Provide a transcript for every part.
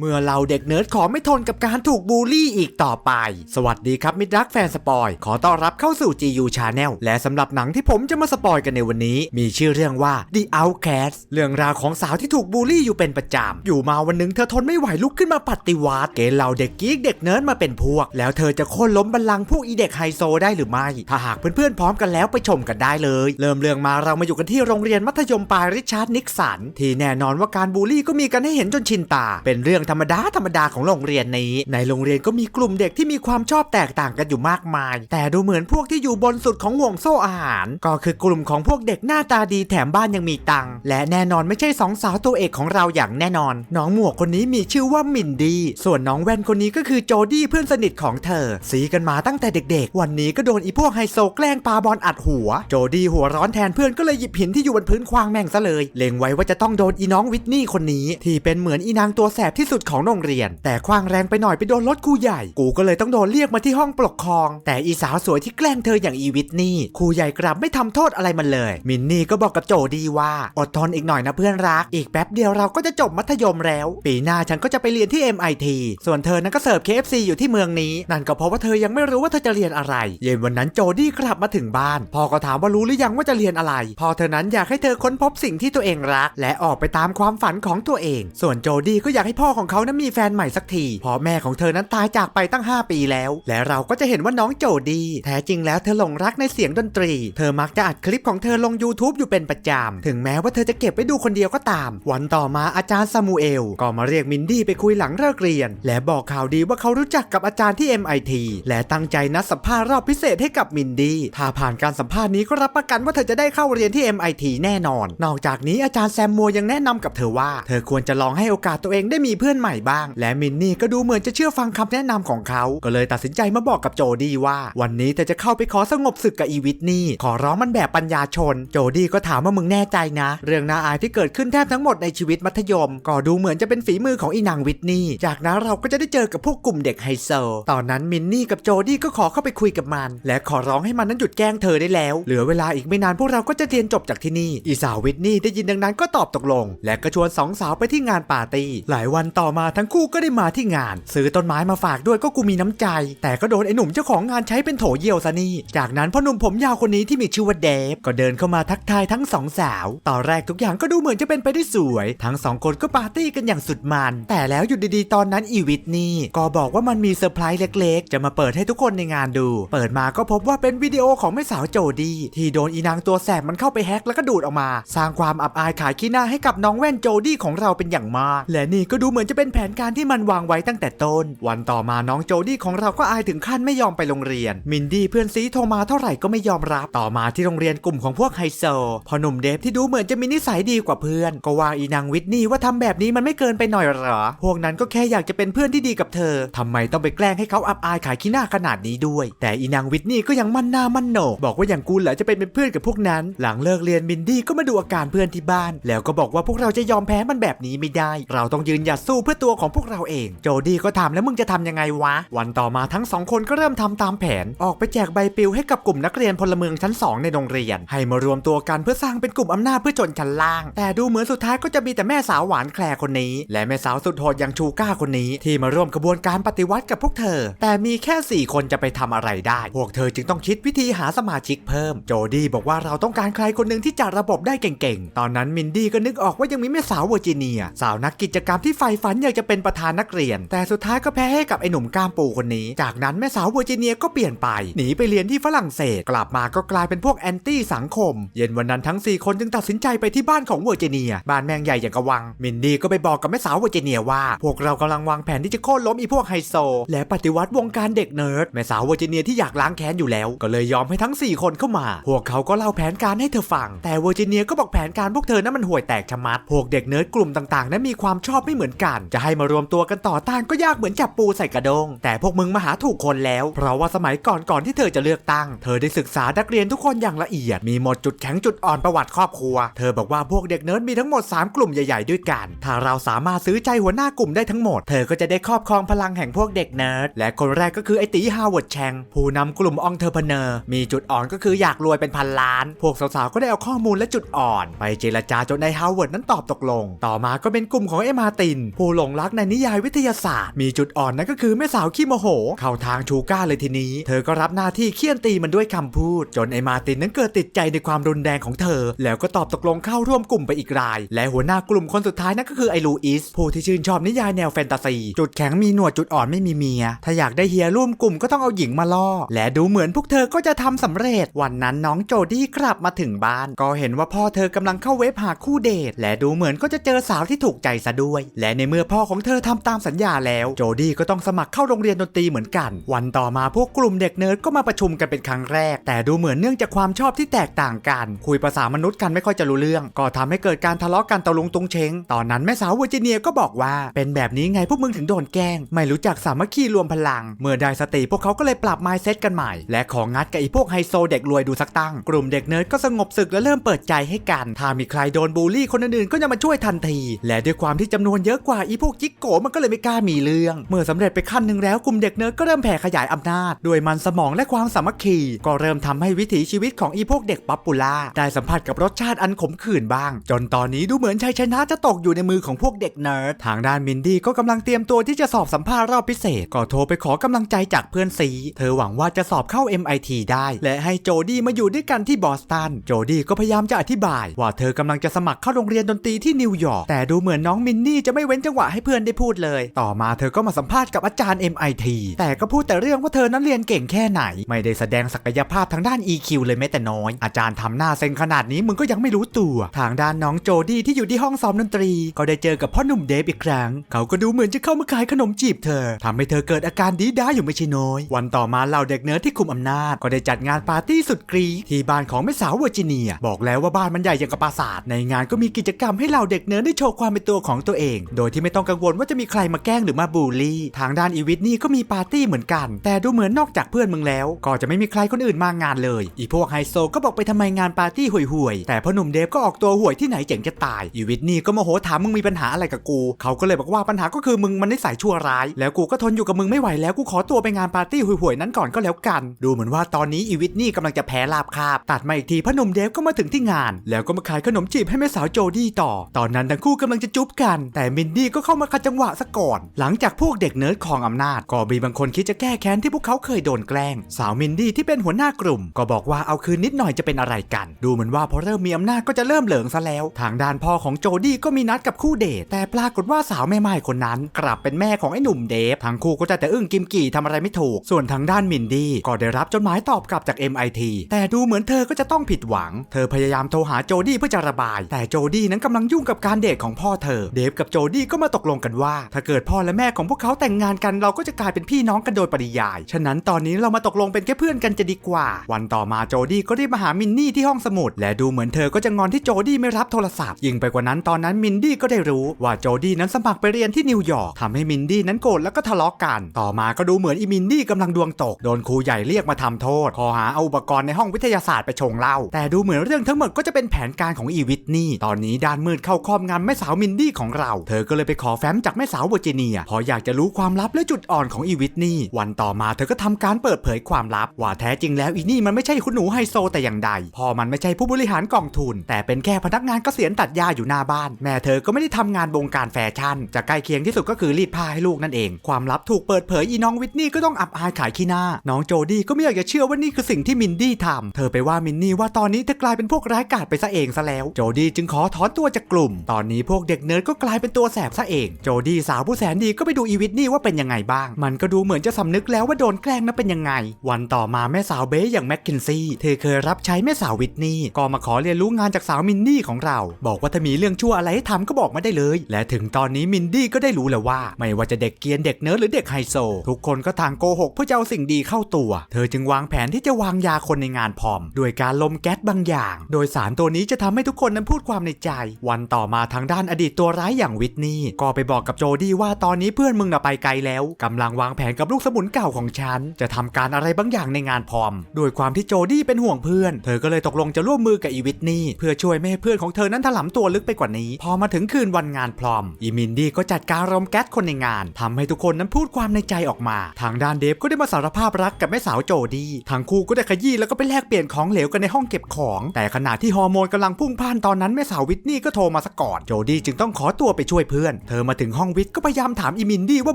เมื่อเราเด็กเนิร์ดขอไม่ทนกับการถูกบูลลี่อีกต่อไป สวัสดีครับมิตรรักแฟนสปอย ขอต้อนรับเข้าสู่ GU Channel และสำหรับหนังที่ผมจะมาสปอยกันในวันนี้ มีชื่อเรื่องว่า The Outcast เรื่องราวของสาวที่ถูกบูลลี่อยู่เป็นประจำ อยู่มาวันหนึงเธอทนไม่ไหวลุกขึ้นมาปฏิวัติ เกณฑ์เหล่าเด็กกีกเด็กเนิร์ดมาเป็นพวก แล้วเธอจะโค่นล้มบัลลังก์พวกอีเด็กไฮโซได้หรือไม่ ถ้าหากเพื่อนๆพร้อมกันแล้วไปชมกันได้เลย เริ่มเรื่องมาเรามาอยู่กันที่โรงเรียนมัธยมปลายริชาร์ดนิกสันที่แน่นอนว่าการบูลลี่ก็มีกันให้เห็นจนชินตาเป็นเรื่องธรรมดาธรรมดาของโรงเรียนนี้ ในโรงเรียนก็มีกลุ่มเด็กที่มีความชอบแตกต่างกันอยู่มากมาย แต่ดูเหมือนพวกที่อยู่บนสุดของห่วงโซ่อาหาร ก็คือกลุ่มของพวกเด็กหน้าตาดีแถมบ้านยังมีตังและแน่นอนไม่ใช่สองสาวตัวเอกของเราอย่างแน่นอน น้องหมวกคนนี้มีชื่อว่ามินดี้ส่วนน้องแว่นคนนี้ก็คือโจดี้เพื่อนสนิทของเธอสีกันมาตั้งแต่เด็ก ๆ วันนี้ก็โดนอีพวกไฮโซแกล้งปาบอลอัดหัว โจดี้หัวร้อนแทนเพื่อนก็เลยหยิบหินที่อยู่บนพื้นควางแม่งซะเลย เล็งไว้ว่าจะต้องโดนอีน้องวิทนี่คนนี้ ที่เป็นเหมือนอีนางตัวแสบที่สุดของโรงเรียน แต่คว้างแรงไปหน่อยไปโดนรถครูใหญ่ กูก็เลยต้องโดนเรียกมาที่ห้องปกครอง แต่อีสาวสวยที่แกล้งเธออย่างอีวิทนี่ครูใหญ่กลับไม่ทำโทษอะไรมันเลย มินนี่ก็บอกกับโจดี้ว่า อดทนอีกหน่อยนะเพื่อนรัก อีกแป๊บเดียวเราก็จะจบมัธยมแล้ว ปีหน้าฉันก็จะไปเรียนที่ MIT ส่วนเธอนั้นก็เสิร์ฟ KFC อยู่ที่เมืองนี้ นั่นก็เพราะว่าเธอยังไม่รู้ว่าเธอจะเรียนอะไร เย็นวันนั้นโจดี้กลับมาถึงบ้าน พ่อก็ถามว่ารู้หรือยังว่าจะเรียนอะไรพ่อเธอนั้นอยากให้เธอค้นพบสิ่งที่ตัวเองรัก และออกไปตามความฝันของตัวเอง ส่วนโจดี้ก็อยากให้พ่อของเขานั้นมีแฟนใหม่สักทีเพราะแม่ของเธอนั้นตายจากไปตั้ง 5 ปีแล้ว และเราก็จะเห็นว่าน้องโจดี แท้จริงแล้วเธอหลงรักในเสียงดนตรี เธอมักจะอัดคลิปของเธอลง YouTube อยู่เป็นประจำ ถึงแม้ว่าเธอจะเก็บไว้ดูคนเดียวก็ตาม วันต่อมาอาจารย์ซามูเอล ก็มาเรียกมินดี้ไปคุยหลังเลิกเรียน และบอกข่าวดีว่าเขารู้จักกับอาจารย์ที่ MIT และตั้งใจนัดสัมภาษณ์รอบพิเศษให้กับมินดี้ ถ้าผ่านการสัมภาษณ์นี้ก็รับประกันว่าเธอจะได้เข้าเรียนที่ MIT แน่นอน นอกจากนี้อาจารย์แซมมัวยังแนะนำกับเธอว่า เธอควรจะลองให้โอกาสตัวเองได้มีเพื่อนใหม่บ้าง และมินนี่ก็ดูเหมือนจะเชื่อฟังคำแนะนำของเขา ก็เลยตัดสินใจมาบอกกับโจดี้ว่า วันนี้เธอจะเข้าไปขอสงบศึกกับอีวิทนี่ ขอร้องมันแบบปัญญาชน โจดี้ก็ถามว่ามึงแน่ใจนะ เรื่องน่าอายที่เกิดขึ้นแทบทั้งหมดในชีวิตมัธยม ก็ดูเหมือนจะเป็นฝีมือของอีนางวิทนี่ จากนั้นเราก็จะได้เจอกับพวกกลุ่มเด็กไฮโซ ตอนนั้นมินนี่กับโจดี้ก็ขอเข้าไปคุยกับมัน และขอร้องให้มันนั้นหยุดแกล้งเธอได้แล้ว เหลือเวลาอีกไม่นานพวกเราก็จะเรียนจบจากที่นี่ อีสาววิทนี่ได้ยินดังนั้นก็ตอบตกลง และก็ชวนสองสาวไปที่งานปาร์ตี้ หลายวันต่อมาทั้งคู่ก็ได้มาที่งาน ซื้อต้นไม้มาฝากด้วยก็กูมีน้ำใจ แต่ก็โดนไอ้หนุ่มเจ้าของงานใช้เป็นโถเยี่ยวซะนี่จากนั้นพ่อหนุ่มผมยาวคนนี้ที่มีชื่อว่าเดฟก็เดินเข้ามาทักทายทั้งสองสาวตอนแรกทุกอย่างก็ดูเหมือนจะเป็นไปได้สวย ทั้งสองคนก็ปาร์ตี้กันอย่างสุดมัน แต่แล้วอยู่ดีๆ ตอนนั้นอีวิทนี่ก็บอกว่ามันมีเซอร์ไพรส์เล็ก ๆ จะมาเปิดให้ทุกคนในงานดู เปิดมาก็พบว่าเป็นวิดีโอของแม่สาวโจดี้ที่โดนอีนางตัวแสบมันเข้าไปแฮกแล้วก็ดูดออกมา สร้างความอับอายขายขี้หน้าให้กับน้องแว่นโจดี้ของเราเป็นอย่างมาก และนี่ก็ดูเหมือนจะเป็นแผนการที่มันวางไว้ตั้งแต่ต้น วันต่อมาน้องโจดี้ของเราก็อายถึงขั้นไม่ยอมไปโรงเรียน มินดี้เพื่อนซีโทรมาเท่าไหร่ก็ไม่ยอมรับ ต่อมาที่โรงเรียนกลุ่มของพวกไฮโซ พอหนุ่มเดฟที่ดูเหมือนจะมีนิสัยดีกว่าเพื่อน ก็ว่าอีนางวิทนี่ว่าทำแบบนี้มันไม่เกินไปหน่อยหรอ พวกนั้นก็แค่อยากจะเป็นเพื่อนที่ดีกับเธอทำไมต้องไปแกล้งให้เขาอับอายขายขี้หน้าขนาดนี้ด้วย แต่อีนางวิทนี่ก็ยังมั่นหน้ามั่นโหนกบอกว่าอย่างกูเหรอจะไปเป็นเพื่อนกับพวกนั้น หลังเลิกเรียนมินดี้ก็มาดูอาการเพื่อนที่บ้าน แล้วก็บอกว่าพวกเราจะยอมแพ้มันแบบนี้ไม่ได้ เราต้องยืนหยัดสู้เพื่อตัวของพวกเราเอง โจดี้ก็ถามแล้วมึงจะทำยังไงวะ วันต่อมาทั้งสองคนก็เริ่มทำตามแผน ออกไปแจกใบปลิวให้กับกลุ่มนักเรียนพลเมืองชั้น 2 ในโรงเรียน ให้มารวมตัวกันเพื่อสร้างเป็นกลุ่มอำนาจเพื่อชนชั้นล่าง แต่ดูเหมือนสุดท้ายก็จะมีแต่แม่สาวหวานแคลคนนี้ และแม่สาวสุดโหดอย่างชูก้าคนนี้ที่มาร่วมกระบวนการปฏิวัติกับพวกเธอ แต่มีแค่ 4 คนจะไปทำอะไรได้ พวกเธอจึงต้องคิดวิธีหาสมาชิกเพิ่ม โจดี้บอกว่าเราต้องการใครคนหนึ่งที่จัดระบบได้เก่งๆ ตอนนั้นมินดี้ก็นึกออกว่ายังมีแม่สาวเวอร์จิเนีย สาวนักกิจกรรมที่ใฝ่ฝันอยากจะเป็นประธานนักเรียน แต่สุดท้ายก็แพ้ให้กับไอ้หนุ่มกล้ามปูคนนี้ จากนั้นแม่สาวเวอร์จิเนียก็เปลี่ยนไป หนีไปเรียนที่ฝรั่งเศส กลับมาก็กลายเป็นพวกแอนตี้สังคม เย็นวันนั้นทั้ง 4 คนจึงตัดสินใจไปที่บ้านของเวอร์จิเนีย บ้านแมงใหญ่อย่างกะวัง มินดี้ก็ไปบอกกับแม่สาวเวอร์จิเนียว่า พวกเรากำลังวางแผนที่จะโค่นล้มอีพวกไฮโซ และปฏิวัติวงการเด็กเนิร์ด แม่สาวเวอร์จิเนียที่อยากล้างแค้นอยู่แล้ว ก็เลยยอมให้ทั้ง 4 คนเข้ามา พวกเขาก็เล่าแผนการให้เธอฟัง แต่เวอร์จิเนียก็บอกแผนการพวกเธอนั้นมันห่วยแตกชะมัด พวกเด็กเนิร์ดกลุ่มต่างๆนั้นมีความชอบไม่เหมือนกันจะให้มารวมตัวกันต่อต้านก็ยากเหมือนจับปูใส่กระดง แต่พวกมึงมาหาถูกคนแล้ว เพราะว่าสมัยก่อนก่อนที่เธอจะเลือกตั้ง เธอได้ศึกษานักเรียนทุกคนอย่างละเอียด มีหมดจุดแข็งจุดอ่อนประวัติครอบครัว เธอบอกว่าพวกเด็กเนิร์ดมีทั้งหมด 3 กลุ่มใหญ่ๆด้วยกัน ถ้าเราสามารถซื้อใจหัวหน้ากลุ่มได้ทั้งหมด เธอก็จะได้ครอบครองพลังแห่งพวกเด็กเนิร์ด และคนแรกก็คือไอตีฮาวเวิร์ดแชง ผู้นำกลุ่มองเทอร์เพเนอร์ มีจุดอ่อนก็คืออยากรวยเป็นพันล้าน พวกสาวๆ ก็ได้เอาข้อมูลและจุดอ่อน ไปเจรจาจนไอฮาวเวิร์ดนั้นตอบตกลง ต่อมาก็เป็นกลุ่มของเอมาตินผูหลงรักในนิยายวิทยาศาสตร์ มีจุดอ่อนนั่นก็คือแม่สาวขี้โมโห เข้าทางชูก้าเลยทีนี้ เธอก็รับหน้าที่เคี่ยนตีมันด้วยคำพูด จนไอมาตินนั้นเกิดติดใจในความรุนแรงของเธอ แล้วก็ตอบตกลงเข้าร่วมกลุ่มไปอีกราย และหัวหน้ากลุ่มคนสุดท้ายนั่นก็คือไอลูอิสผู้ที่ชื่นชอบนิยายแนวแฟนตาซีจุดแข็งมีหนวดจุดอ่อนไม่มีเมีย ถ้าอยากได้เฮียร่วมกลุ่มก็ต้องเอาหญิงมาล่อ และดูเหมือนพวกเธอก็จะทำสำเร็จ วันนั้นน้องโจดี้กลับมาถึงบ้าน ก็เห็นว่าพ่อเธอกำลังเข้าเว็บหาคู่เดท และดูเหมือนก็จะเจอสาวที่ถูกใจซะด้วย และในเมื่อพ่อของเธอทำตามสัญญาแล้ว โจดี้ก็ต้องสมัครเข้าโรงเรียนดนตรีเหมือนกัน วันต่อมาพวกกลุ่มเด็กเนิร์ดก็มาประชุมกันเป็นครั้งแรก แต่ดูเหมือนเนื่องจากความชอบที่แตกต่างกัน คุยภาษามนุษย์กันไม่ค่อยจะรู้เรื่อง ก็ทำให้เกิดการทะเลาะกันตะลุงตุงเชงตอนนั้นแม่สาวเวอร์จิเนียก็บอกว่า เป็นแบบนี้ไงพวกมึงถึงโดนแกล้ง ไม่รู้จักสามัคคีรวมพลัง เมื่อได้สติพวกเขาก็เลยปรับไมซ์เซตกันใหม่ และของงัดกับไอ้พวกไฮโซเด็กรวยดูสักตั้ง กลุ่มเด็กเนิร์ดก็สงบศึกและเริ่มเปิดใจให้กัน ถ้ามีใครโดนบูลลี่คนอื่นๆก็จะมาช่วยทันที และด้วยความที่จำนวนเยอะกว่าอีพวกจิ๊กโกมันก็เลยไม่กล้ามีเรื่อง เมื่อสำเร็จไปขั้นหนึ่งแล้วกลุ่มเด็กเนิร์ดก็เริ่มแผ่ขยายอำนาจด้วยมันสมองและความสามัคคีก็เริ่มทำให้วิถีชีวิตของอีพวกเด็กป๊อปปูล่าได้สัมผัสกับรสชาติอันขมขื่นบ้าง จนตอนนี้ดูเหมือนชัยชนะจะตกอยู่ในมือของพวกเด็กเนิร์ดทางด้านมินดี้ก็กำลังเตรียมตัวที่จะสอบสัมภาษณ์รอบพิเศษ ก็โทรไปขอกำลังใจจากเพื่อนซีเธอหวังว่าจะสอบเข้า MIT ได้ และให้โจดี้มาอยู่ด้วยกันที่บอสตันโจดี้ก็พยายามจะอธิบาย ว่าเธอกำลังจะสมัครเข้าโรงเรียนดนตรีที่นิวยอร์กแต่ดูเหมือนน้องมินนี่จะไม่เว้นจังหวะให้เพื่อนได้พูดเลย ต่อมาเธอก็มาสัมภาษณ์กับอาจารย์ MIT แต่ก็พูดแต่เรื่องว่าเธอนั้นเรียนเก่งแค่ไหน ไม่ได้แสดงศักยภาพทางด้าน EQ เลยแม้แต่น้อย อาจารย์ทำหน้าเซ็งขนาดนี้มึงก็ยังไม่รู้ตัว ทางด้านน้องโจดี้ที่อยู่ที่ห้องซ้อมดนตรี ก็ได้เจอกับพ่อหนุ่มเดฟอีกครั้ง เขาก็ดูเหมือนจะเข้ามาขายขนมจีบเธอทำให้เธอเกิดอาการดีด้าอยู่ไม่ใช่น้อย วันต่อมาเหล่าเด็กเนิร์ดที่คุมอำนาจ ก็ได้จัดงานปาร์ตี้สุดกรีที่บ้านของแม่สาวเวอร์จิเนีย บอกแล้วว่าบ้านมันใหญ่อย่างกับปราสาท ในงานก็มีกิจกรรมให้เหล่าเด็กเนิร์ดได้โชว์ความเป็นตัวของตัวเอง โดยทที่ไม่ต้องกังวลว่าจะมีใครมาแกล้งหรือมาบูลลี่ ทางด้านอีวิทนี่ก็มีปาร์ตี้เหมือนกัน แต่ดูเหมือนนอกจากเพื่อนมึงแล้ว ก็จะไม่มีใครคนอื่นมางานเลย อีพวกไฮโซก็บอกไปทำไมงานปาร์ตี้ห่วยๆแต่พ่อหนุ่มเดฟก็ออกตัวห่วยที่ไหนเจ๋งจะตายอีวิทนี่ก็โมโหถามมึงมีปัญหาอะไรกับกู เขาก็เลยบอกว่าปัญหาก็คือมึงมันนิสัยชั่วร้าย แล้วกูก็ทนอยู่กับมึงไม่ไหวแล้วกูขอตัวไปงานปาร์ตี้ห่วยๆนั้นก่อนก็แล้วกัน ดูเหมือนว่าตอนนี้อีวิทนี่กำลังจะแพ้ลาบคาบตัดมาอีกทีพ่อหนุ่มเดฟก็มาถึงที่งาน แล้วก็มาขายขนมจีบให้แม่สาวโจดี้ต่อ ตอนนั้นทั้งคู่กำลังจะจุ๊บกัน แต่มินดี้ก็เข้ามาขัดจังหวะซะก่อน หลังจากพวกเด็กเนิร์ดของอำนาจ ก็มีบางคนคิดจะแก้แค้นที่พวกเขาเคยโดนแกล้ง สาวมินดี้ที่เป็นหัวหน้ากลุ่ม ก็บอกว่าเอาคืนนิดหน่อยจะเป็นอะไรกัน ดูเหมือนว่าพอเริ่มมีอำนาจก็จะเริ่มเหลิงซะแล้ว ทางด้านพ่อของโจดี้ก็มีนัดกับคู่เดทแต่ปรากฏว่าสาวแม่ไม้คนนั้น กลับเป็นแม่ของไอ้หนุ่มเดฟทั้งคู่ก็จะแต่อึ้งกิมกี่ทำอะไรไม่ถูก ส่วนทางด้านมินดี้ก็ได้รับจดหมายตอบกลับจาก MIT แต่ดูเหมือนเธอก็จะต้องผิดหวัง เธอพยายามโทรหาโจดี้เพื่อจะระบาย แต่โจดี้นั้นกำลังยุ่งกับการเดทของพ่อเธอ เดฟกับโจดี้ก็มาตกลงกันว่า ถ้าเกิดพ่อและแม่ของพวกเขาแต่งงานกันเราก็จะกลายเป็นพี่น้องกันโดยปริยาย ฉะนั้นตอนนี้เรามาตกลงเป็นแค่เพื่อนกันจะดีกว่า วันต่อมาโจดี้ก็รีบมาหามินนี่ที่ห้องสมุด และดูเหมือนเธอก็จะงอนที่โจดี้ไม่รับโทรศัพท์ยิ่งไปกว่านั้นตอนนั้นมินดี้ก็ได้รู้ว่าโจดี้นั้นสมัครไปเรียนที่นิวยอร์กทำให้มินดี้นั้นโกรธแล้วก็ทะเลาะกัน ต่อมาก็ดูเหมือนอีมินดี้กำลังดวงตกโดนครูใหญ่เรียกมาทำโทษขอหาเอาอุปกรณ์ในห้องวิทยาศาสตร์ไปชงเหล้าแต่ดูเหมือนเรื่องทั้งหมดก็จะเป็นแผนการของอีวิทนี่ตอนนี้ด้านมืดเข้าครอบงำแม่สาวมินดี้ของเรา เธอก็เลยไปขอแฟ้มจากแม่สาวเวอร์จิเนียเพออยากจะรู้ความลับและจุดอ่อนของอีวิทนี่ วันต่อมาเธอก็ทำการเปิดเผยความลับ ว่าแท้จริงแล้วอีนี่มันไม่ใช่คุณหนูไฮโซแต่อย่างใด พอมันไม่ใช่ผู้บริหารกองทุน แต่เป็นแค่พนักงานเกษียณตัดหญ้าอยู่หน้าบ้าน แม่เธอก็ไม่ได้ทำงานวงการแฟชั่น จะใกล้เคียงที่สุดก็คือรีดผ้าให้ลูกนั่นเอง ความลับถูกเปิดเผยอีน้องวิทนี่ก็ต้องอับอายขายขี้หน้า น้องโจดี้ก็ไม่อยากจะเชื่อว่านี่คือสิ่งที่มินดี้ทำเธอไปว่ามินนี่ว่าตอนนี้เธอกลายเป็นพวกร้ายกาจไปซะเองซะแล้ว โจดี้จึงขอถอนตัวจากกลุ่ม ตอนนี้พวกเด็กเนิร์ดก็กลายเป็นตัวแสบซะเองโจดี้สาวผู้แสนดีก็ไปดูอีวิทนี่ว่าเป็นยังไงบ้าง มันก็ดูเหมือนจะสำนึกแล้วว่าโดนแกล้งนั้นเป็นยังไง วันต่อมาแม่สาวเบย์อย่างแมคคินซี่เธอเคยรับใช้แม่สาววิทนี่ก็มาขอเรียนรู้งานจากสาวมินนี่ของเรา บอกว่าถ้ามีเรื่องชั่วอะไรให้ทำก็บอกมาได้เลย และถึงตอนนี้มินดี้ก็ได้รู้แล้วว่า ไม่ว่าจะเด็กเกียนเด็กเนิร์ดหรือเด็กไฮโซ ทุกคนก็ทางโกหกเพื่อจะเอาสิ่งดีเข้าตัว เธอจึงวางแผนที่จะวางยาคนในงานพร้อมด้วยการลมแก๊สบางอย่าง โดยสารตัวนี้จะทำให้ทุกคนนั้นพูดความในใจ วันต่อมาทางด้านอดีตตัวร้ายอย่างวิทนี่ก็ไปบอกกับโจดี้ว่าตอนนี้เพื่อนมึงน่ะไปไกลแล้วกำลังวางแผนกับลูกสมุนเก่าของฉัน จะทำการอะไรบางอย่างในงานพร้อมด้วยความที่โจดี้เป็นห่วงเพื่อน เธอก็เลยตกลงจะร่วมมือกับอีวิทนี่เพื่อช่วยไม่ให้เพื่อนของเธอนั้นถลำตัวลึกไปกว่านี้ พอมาถึงคืนวันงานพร้อม อีมินดี้ก็จัดการรมแก๊สคนในงานทำให้ทุกคนนั้นพูดความในใจออกมา ทางด้านเดฟก็ได้มาสารภาพรักกับแม่สาวโจดี้ทั้งคู่ก็ได้ขยี้แล้วก็ไปแลกเปลี่ยนของเหลวกันในห้องเก็บของ แต่ขณะที่ฮอร์โมนกำลังพุ่งพ่านตอนนั้นแม่สาววิทนี่ก็โทรมาซะกอนโจดี้จึงต้องขอตัวไปช่วยเพื่อนอน เธอมาถึงห้องวิทย์ก็พยายามถามอีมินดี้ว่า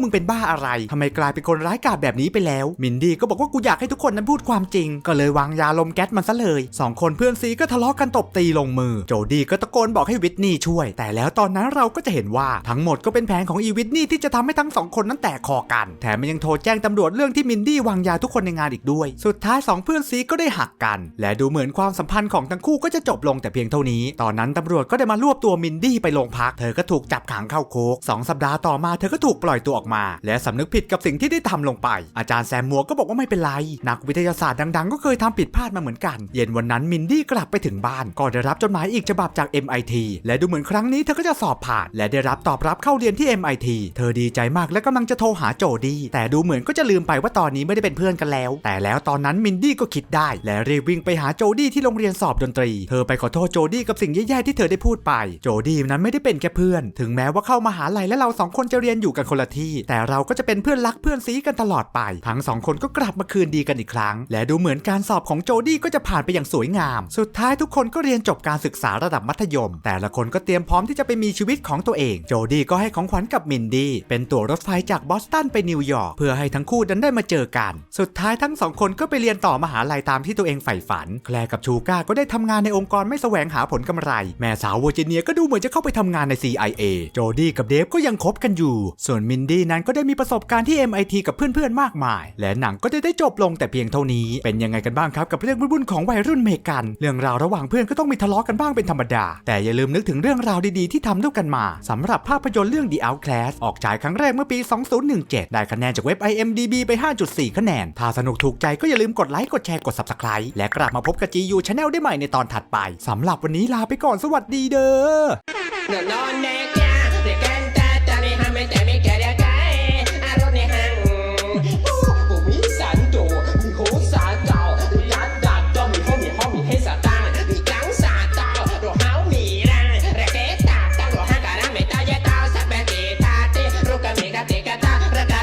มึงเป็นบ้าอะไรทำไมกลายเป็นคนร้ายกาจแบบนี้ไปแล้ว มินดี้ก็บอกว่ากูอยากให้ทุกคนนั้นพูดความจริง ก็เลยวางยาลมแก๊สมันซะเลยสองคนเพื่อนซีก็ทะเลาะกันตบตีลงมือ โจดี้ก็ตะโกนบอกให้วิทนี่ช่วย แต่แล้วตอนนั้นเราก็จะเห็นว่าทั้งหมดก็เป็นแผนของอีวิทนี่ที่จะทำให้ทั้งสองคนนั้นแตกคอกัน แถมมันยังโทรแจ้งตำรวจเรื่องที่มินดี้วางยาทุกคนในงานอีกด้วย สุดท้ายสองเพื่อนซีก็ได้หักกัน และดูเหมือนความสัมพันธ์ของทั้งคู่ก็จะจบลงแต่เพียงเท่านี้ ตอนนั้นตำรวจก็ได้มารวบตัวมินดี้ไปโรงพัก เธอก็ถูกจับขังเข้าคุกสองสัปดาห์ต่อมาเธอก็ถูกปล่อยตัวออกมา และสำนึกผิดกับสิ่งที่ได้ทำลงไป อาจารย์แซมมัวก็บอกว่าไม่เป็นไร นักวิทยาศาสตร์ดัง ๆ ก็เคยทำผิดพลาดมาเหมือนกัน เย็นวันนั้นมินดี้กลับไปถึงบ้านก็ได้รับจดหมายอีกฉบับจาก MIT และดูเหมือนครั้งนี้เธอก็จะสอบผ่าน และได้รับตอบรับเข้าเรียนที่ MIT เธอดีใจมากและกำลังจะโทรหาโจดี้แต่ดูเหมือนก็จะลืมไปว่าตอนนี้ไม่ได้เป็นเพื่อนกันแล้ว แต่แล้วตอนนั้นมินดี้ก็คิดได้ และรีบวิ่งไปหาโจดี้ที่โรงเรียนสอบดนตรี เธอไปขอโทษโจดี้กับสิ่งแย่ๆที่เธอได้พูดไป โจดี้นั้นไม่ได้เป็นแค่เพื่อน ถึงแม้ว่าเข้ามาหาลัยและเราสองคนจะเรียนอยู่กันคนละที่ แต่เราก็จะเป็นเพื่อนรักเพื่อนซีกันตลอดไป ทั้งสองคนก็กลับมาคืนดีกันอีกครั้ง และดูเหมือนการสอบของโจดี้ก็จะผ่านไปอย่างสวยงาม สุดท้ายทุกคนก็เรียนจบการศึกษาระดับมัธยม แต่ละคนก็เตรียมพร้อมที่จะไปมีชีวิตของตัวเอง โจดี้ก็ให้ของขวัญกับมินดี้เป็นตั๋วรถไฟจากบอสตันไปนิวยอร์กเพื่อให้ทั้งคู่นั้นได้มาเจอกัน สุดท้ายทั้งสองคนก็ไปเรียนต่อมหาลัยตามที่ตัวเองใฝ่ฝัน แคลกับชูก้าก็ได้ทำงานในองค์กรไม่แสวงหาผลกำไร แม่สาวเวอร์จิเนียก็ดูเหมือนจะเข้าไปทำงานใน CIA โจดี้กับเดฟก็ยังคบกันอยู่ ส่วนมินดี้นั้นก็ได้มีประสบการณ์ที่ MIT กับเพื่อนๆมากมาย และหนังก็ได้ได้จบลงแต่เพียงเท่านี้ เป็นยังไงกันบ้างครับกับเรื่องวุ่นๆของวัยรุ่นเมกัน เรื่องราวระหว่างเพื่อนก็ต้องมีทะเลาะกันบ้างเป็นธรรมดา แต่อย่าลืมนึกถึงเรื่องราวดีๆที่ทำด้วยกันมาสำหรับภาพยนตร์เรื่อง The Outcast ออกฉายครั้งแรกเมื่อปี 2017 ได้คะแนนจากเว็บ IMDb ไป 5.4 คะแนน ถ้าสนุกถูกใจก็อย่าลืมกดไลค์กดแชร์กด Subscribe และกลับมาพบกับ GU Channel ได้ใหม่ในตอนถัดไปสำหรับวันนี้ลาไปก่อนสวัสดีเด้อ